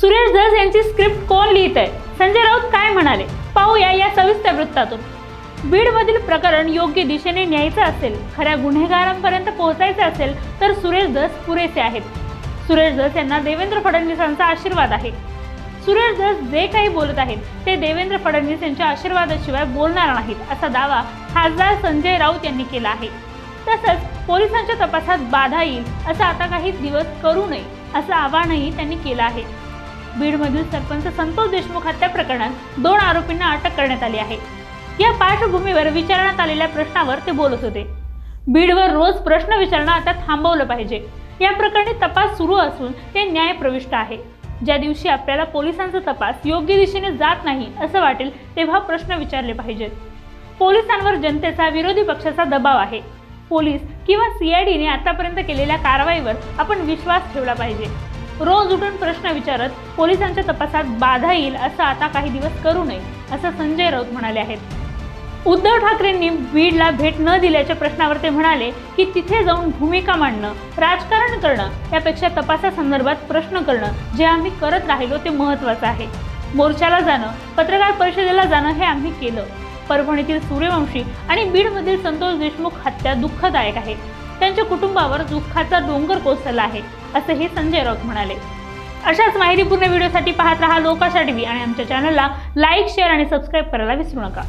सुरेश धस यांची स्क्रिप्ट कोण लिहित आहे संजय राऊत काय म्हणाले? पाहूया या सविस्तर वृत्तातून. बीडमधील प्रकरण योग्य दिशेने न्यायचं असेल खऱ्या गुन्हेगारांपर्यंत पोहोचायचं असेल तर सुरेश धस पुरेसे आहेत. सुरेश धस यांना देवेंद्र फडणवीसांचा आशीर्वाद आहे. सुरेश धस जे काही बोलत आहेत ते देवेंद्र फडणवीस यांच्या आशीर्वादाशिवाय बोलणार नाहीत असा दावा खासदार संजय राऊत यांनी केला आहे. तसंच पोलिसांच्या तपासात बाधा येईल असं आता काही दिवस करू नये असं आवाहनही त्यांनी केलं आहे. बीडमधील सरपंच संतोष देशमुख हत्या प्रकरणात दोन आरोपींना अटक करण्यात आली आहे. या पार्श्वभूमीवर विचारण्यात आलेल्या प्रश्नावर ते बोलत होते. बीडवर रोज प्रश्न विचारणं आता थांबवलं पाहिजे. या प्रकरणी तपास सुरू असून ते न्यायप्रविष्ट आहे. ज्या दिवशी आपल्याला पोलिसांचा तपास योग्य दिशेने जात नाही असं वाटेल तेव्हा प्रश्न विचारले पाहिजेत. पोलिसांवर जनतेचा विरोधी पक्षाचा दबाव आहे. पोलीस किंवा सीआयडीने आतापर्यंत केलेल्या कारवाईवर आपण विश्वास ठेवला पाहिजे. रोज उठून प्रश्न विचारत पोलिसांच्या तपासात बाधा येईल असं आता काही दिवस करू नये असं संजय राऊत म्हणाले आहेत. उद्धव ठाकरेंनी बीडला भेट न दिल्याच्या प्रश्नावर ते म्हणाले की तिथे जाऊन भूमिका मांडणं राजकारण करणं यापेक्षा तपासासंदर्भात प्रश्न करणं जे आम्ही करत राहिलो ते महत्त्वाचं आहे. मोर्चाला जाणं पत्रकार परिषदेला जाणं हे आम्ही केलं. परभणीतील सूर्यवंशी आणि बीडमधील संतोष देशमुख हत्या दुःखदायक आहे. त्यांच्या कुटुंबावर दुःखाचा डोंगर कोसळला आहे असंही संजय राऊत म्हणाले. अशाच माहितीपूर्ण व्हिडिओसाठी पाहत रहा लोकाशा टीव्ही आणि आमच्या चॅनलला लाईक शेअर आणि सबस्क्राईब करायला विसरू नका.